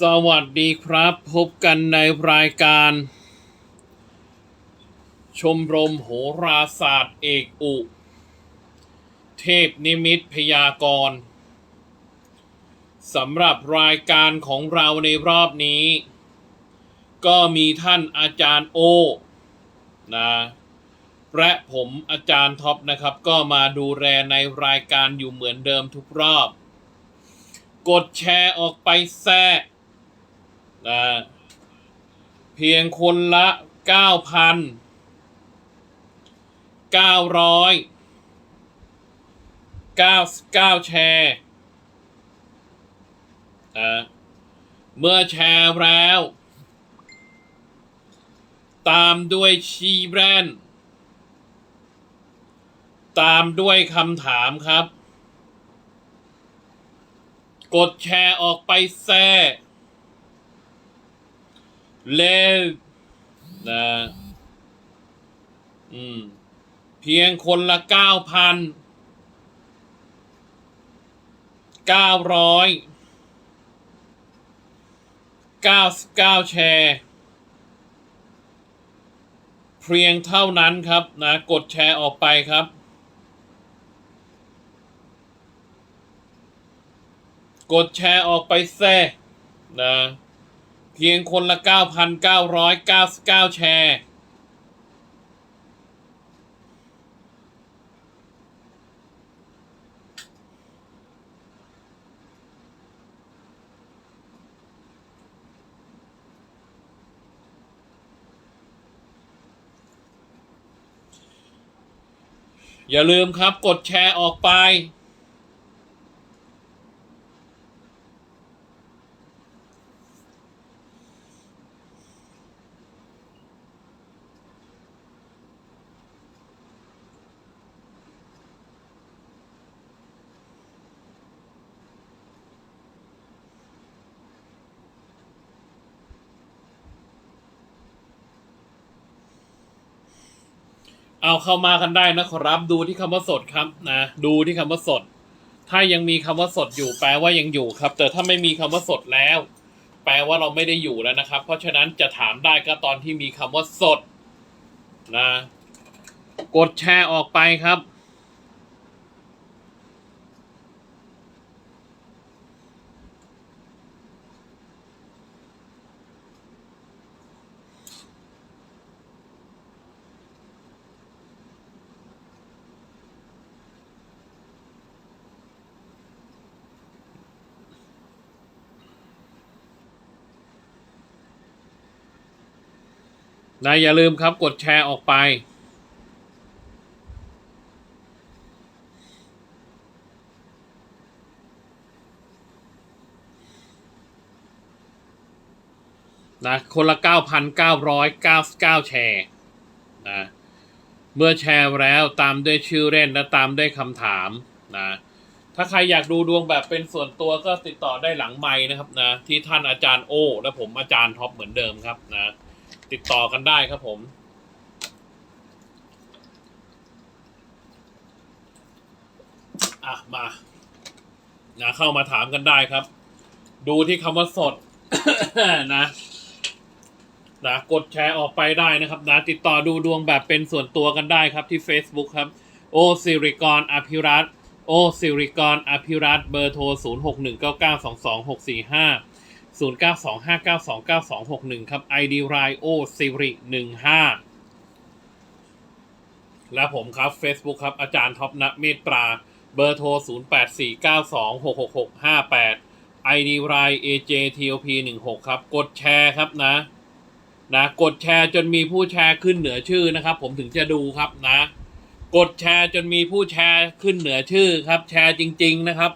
สวัสดีครับ พบกันในรายการ ชมรมโหราศาสตร์เอกอุ เทพนิมิตพยากรณ์สำหรับรายการของเราในรอบนี้ ก็มีท่านอาจารย์โอนะและผมอาจารย์ท็อปนะครับ ก็มาดูแลในรายการอยู่เหมือนเดิมทุกรอบกดแชร์ออกไปแซ่ นะเพียงคนละ9,000 900 99แชร์นะเมื่อแชร์แล้ว ตามด้วยชีแบรนด์ตามด้วยคำถามครับ กดแชร์ออกไปแซ่ เร็วนะอืมเพียงคนละเก้าพันเก้าร้อยเก้าสิบเก้าแชร์เพียงเท่านั้นครับนะกดแชร์ออกไปครับ กดแชร์ออกไปแซ่นะ เพียงคนละ 9,999 แชร์ อย่าลืมครับกดแชร์ออกไป เอาเข้ามากันได้นะครับ ดูที่คำว่าสดครับนะดูที่คำว่าสด ถ้ายังมีคำว่าสดอยู่แปลว่ายังอยู่ครับ แต่ถ้าไม่มีคำว่าสดแล้ว แปลว่าเราไม่ได้อยู่แล้วนะครับ เพราะฉะนั้นจะถามได้ก็ตอนที่มีคำว่าสดนะ กดแชร์ออกไปครับ นะอย่าลืมครับกดแชร์ออกไป นะ คนละ 9,999 แชร์นะเมื่อแชร์แล้วตามด้วยชื่อเล่นและตามด้วยคำถามนะ ถ้าใครอยากดูดวงแบบเป็นส่วนตัวก็ติดต่อได้หลังไม้นะครับนะ ที่ท่านอาจารย์โอ และผมอาจารย์ท็อปเหมือนเดิมครับนะ ติดต่อกันได้ครับผม อะ มานะเข้ามาถามกันได้ครับ ดูที่คำว่าสดนะนะกดแชร์ออกไปได้นะครับนะติดต่อดูดวงแบบเป็นส่วนตัวกันได้ครับที่ Facebook ครับ โอสิริกรอภิรัตโอสิริกรอภิรัตเบอร์โทร 0619922645 0 9 2 5 9 2 9 2 6 1 ครับ ID r i o s i r i 15และผมครับ Facebook ครับ อาจารย์ท็อปณเมตตราเบอร์โทร 0 8 4 9 2 6 6 6 5 8 ID r i AJTOP 16ครับ กดแชร์ครับนะ นะ กดแชร์จนมีผู้แชร์ขึ้นเหนือชื่อนะครับ ผมถึงจะดูครับนะ กดแชร์จนมีผู้แชร์ขึ้นเหนือชื่อครับ แชร์จริง ๆ นะครับ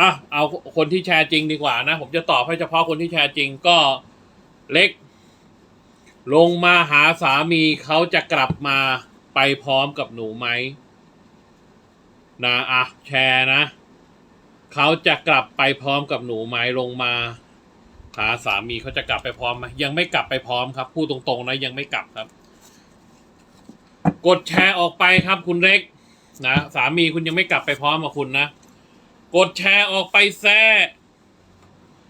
อะเอาคนที่แชร์จริงดีกว่านะ ผมจะตอบให้เฉพาะคนที่แชร์จริงก็เล็ก ลงมาหาสามีเขาจะกลับมาไปพร้อมกับหนูไหมนะอะแชร์นะเขาจะกลับไปพร้อมกับหนูไหมลงมาหาสามีเขาจะกลับไปพร้อมไหมยังไม่กลับไปพร้อมครับพูดตรงๆนะยังไม่กลับครับ กดแชร์ออกไปครับคุณเล็กนะสามีคุณยังไม่กลับไปพร้อมกับคุณนะ กดแชร์ออกไปแซ่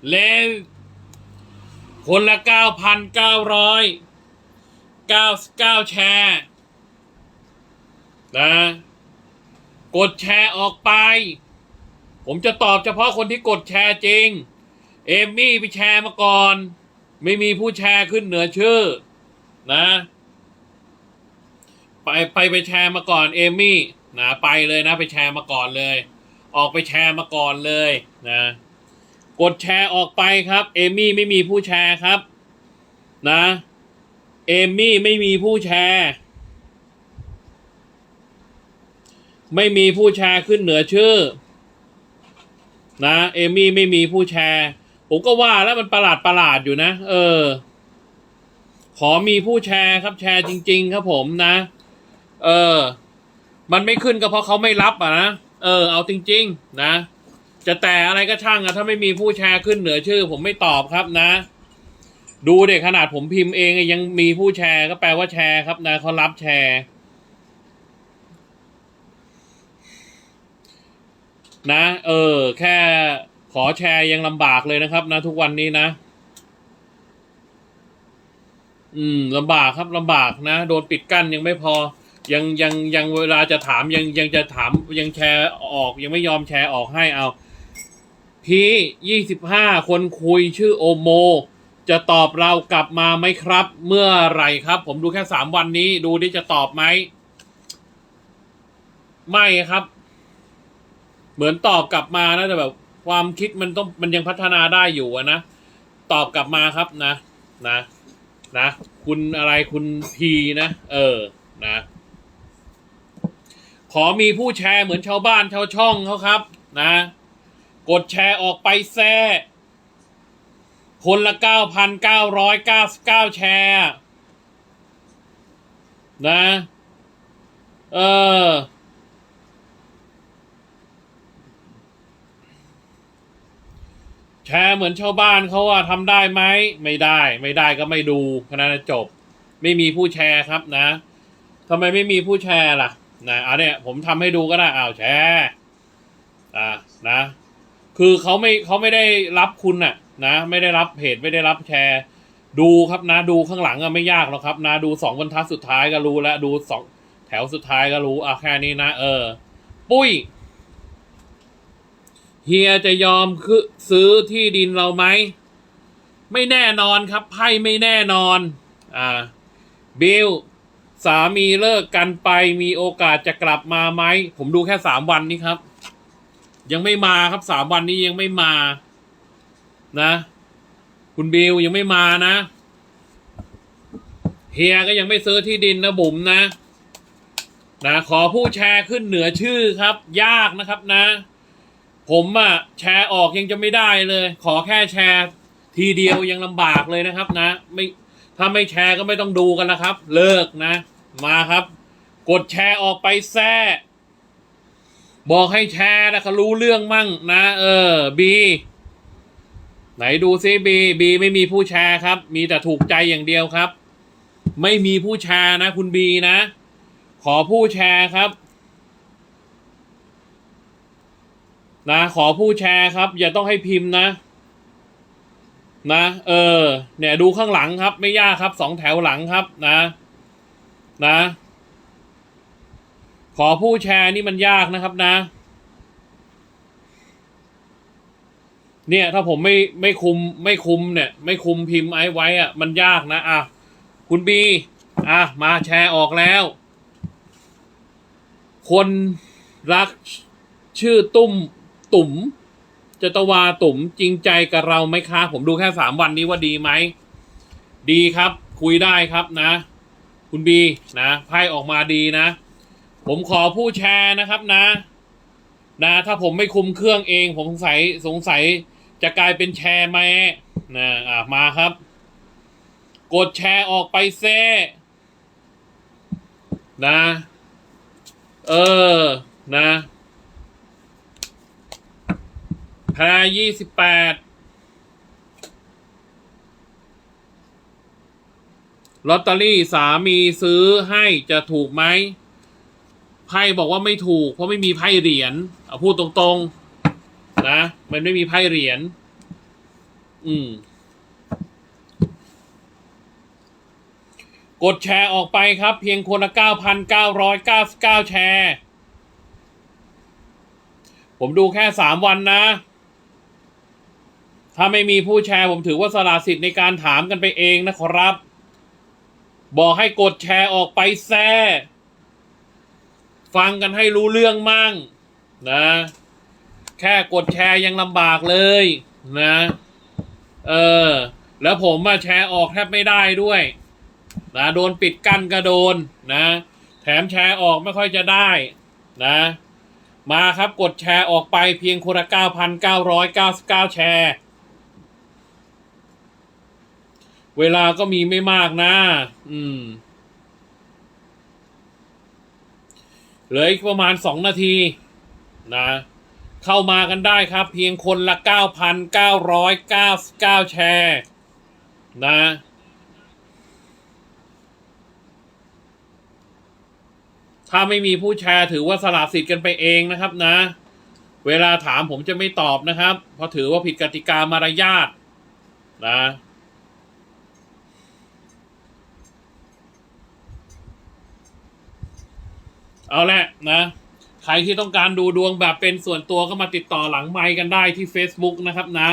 เร็วคนละเก้าพันเก้าร้อยเก้าเก้าแชร์นะกดแชร์ออกไป ผมจะตอบเฉพาะคนที่กดแชร์จริง เอมมี่ไปแชร์มาก่อน ไม่มีผู้แชร์ขึ้นเหนือชื่อ นะ ไปไปไปแชร์มาก่อนเอมมี่นะไปเลยนะ ไปแชร์มาก่อนเลย ออกไปแชร์มาก่อนเลยนะกดแชร์ออกไปครับเอมี่ไม่มีผู้แชร์ครับนะเอมี่ไม่มีผู้แชร์ ไม่มีผู้แชร์ขึ้นเหนือชื่อ นะเอมมี่ไม่มีผู้แชร์ ผมก็ว่าแล้วมันประหลาดประหลาดอยู่นะ เออ ขอมีผู้แชร์ครับแชร์จริง ๆ ครับผมนะ เออ มันไม่ขึ้นก็เพราะเขาไม่รับอะนะ เออเอาจริง ๆ นะ จะแต่อะไรก็ช่างอะถ้าไม่มีผู้แชร์ขึ้นเหนือชื่อ ผมไม่ตอบครับนะ ดูเด็กขนาดผมพิมพ์เองยังมีผู้แชร์ก็แปลว่าแชร์ครับนะเขารับแชร์นะ เออ แค่ขอแชร์ยังลำบากเลยนะครับ นะ ทุกวันนี้นะ อืมลำบากครับลำบากนะ โดนปิดกั้นยังไม่พอ ยังยังยังเวลาจะถามยังยังจะถามยังแชร์ออก ยังไม่ยอมแชร์ออกให้เอา พี่ยี่สิบห้าคนคุยชื่อโอโม จะตอบเรากลับมาไหมครับ เมื่อไหร่ครับ ผมดูแค่สามวันนี้ ดูดิจะตอบไหมไม่ครับ เหมือนตอบกลับมานะแต่แบบ ความคิดมันต้องมันยังพัฒนาได้อยู่นะตอบกลับมาครับนะ นะ นะ คุณอะไรคุณพีนะ เออ นะ ขอมีผู้แชร์เหมือนชาวบ้านชาวช่องเขาครับ นะ กดแชร์ออกไปแซ่คนละเก้าพันเก้าร้อยเก้าเก้าแชร์ นะ เออ แชร์เหมือนชาวบ้านเขาอะทำได้ไหม ไม่ได้ ไม่ได้ก็ไม่ดูแค่นั้นจบ ไม่มีผู้แชร์ครับนะทำไมไม่มีผู้แชร์ล่ะ นะเอาเนี่ยผมทำให้ดูก็ได้อ้าวแชร์อ่านะ คือเขาไม่เขาไม่ได้รับคุณน่ะ นะ ไม่ได้รับเพจไม่ได้รับแชร์ ดูครับนะดูข้างหลังอะไม่ยากหรอกครับ นะดูสองบรรทัดสุดท้ายก็รู้แล้วดูสองแถวสุดท้ายก็รู้อะแค่นี้นะเออ ปุ้ยเฮียจะยอมคือซื้อที่ดินเราไหม ไม่แน่นอนครับไพ่ไม่แน่นอน อ่า บิล สามีเลิกกันไปมีโอกาสจะกลับมาไหม ผมดูแค่สามวันนี้ครับ ยังไม่มาครับสามวันนี้ยังไม่มา นะ คุณบิลยังไม่มานะเฮียก็ยังไม่ซื้อที่ดินนะบุ๋มนะ นะขอผู้แชร์ขึ้นเหนือชื่อครับ ยากนะครับนะ ผมอะแชร์ออกยังจะไม่ได้เลย ขอแค่แชร์ ทีเดียวยังลำบากเลยนะครับ นะ ไม่ถ้าไม่แชร์ก็ไม่ต้องดูกันนะครับ เลิกนะ มาครับ กดแชร์ออกไปแซ่บอกให้แชร์นะเขารู้เรื่องมั่งนะ เออบีไหนดูซิบีบีไม่มีผู้แชร์ครับ มีแต่ถูกใจอย่างเดียวครับ ไม่มีผู้แชร์นะ คุณบีนะ ขอผู้แชร์ครับ นะ ขอผู้แชร์ครับ อย่าต้องให้พิมพ์นะ นะ เออ เนี่ยดูข้างหลังครับ ไม่ยากครับสองแถวหลังครับนะ นะ ขอผู้แชร์นี่มันยากนะครับนะ เนี่ยถ้าผมไม่ไม่คุมไม่คุมเนี่ย ไม่คุมพิมพ์ไอ้ไว้อะมันยากนะอะคุณบีอะมาแชร์ออกแล้ว คนรักชื่อตุ้มตุ่มจตวาตุ่มจริงใจกับเราไหมคะ ผมดูแค่สามวันนี้ว่าดีไหม ดีครับ คุยได้ครับนะ คุณบีนะไพ่ออกมาดีนะ ผมขอผู้แชร์นะครับนะ นะ ถ้าผมไม่คุมเครื่องเอง ผมสงสัยสงสัยจะกลายเป็นแชร์ไหมนะอะมาครับ กดแชร์ออกไปเซ่นะ เออ นะแพรยี่สิบแปด ลอตเตอรี่สามีซื้อให้จะถูกไหมไพ่บอกว่าไม่ถูก เพราะไม่มีไพ่เหรียญเอาพูดตรงๆ นะ มันไม่มีไพ่เหรียญอืม กดแชร์ออกไปครับ เพียงคนละ9,999แชร์ ผมดูแค่3วันนะ ถ้าไม่มีผู้แชร์ผมถือว่าสละสิทธิ์ในการถามกันไปเองนะครับ บอกให้กดแชร์ออกไปแซ่ฟังกันให้รู้เรื่องมั่ง นะ แค่กดแชร์ยังลำบากเลย นะ เออ แล้วผมมาแชร์ออกแทบไม่ได้ด้วย นะโดนปิดกั้นก็โดน นะ แถมแชร์ออกไม่ค่อยจะได้ นะ มาครับกดแชร์ออกไปเพียงคนละ9,999 แชร์ เวลาก็มีไม่มากนะ อืม เหลืออีกประมาณ2นาที นะ เข้ามากันได้ครับ เพียงคนละ 9,999 แชร์ นะถ้าไม่มีผู้แชร์ถือว่าสละสิทธิ์กันไปเองนะครับนะ เวลาถามผมจะไม่ตอบนะครับ เพราะถือว่าผิดกติกามารยาทนะ เอาแหละนะ ใครที่ต้องการดูดวงแบบเป็นส่วนตัวก็มาติดต่อหลังไมค์กันได้ที่ Facebook นะครับนะ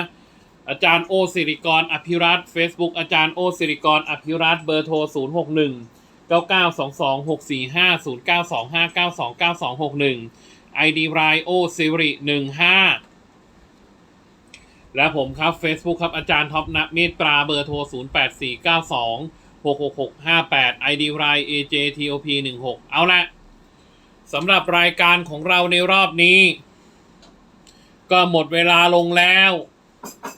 อาจารย์โอสิริกรอภิรัต Facebook อาจารย์โอสิริกรอภิรัตเบอร์โทร 0 6 1 9 9 2 2 6 4 5 0 9 2 5 9 2 9 2 6 1 ID รายโอสิริ15และผมครับ Facebook ครับ อาจารย์ท็อปนะเมตตราเบอร์โทร 0 8 4 9 2 6 6 6 5 8 ID ราย AJTOP 16 เอาละ สำหรับรายการของเราในรอบนี้ ก็หมดเวลาลงแล้ว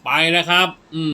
ไปนะครับ อืม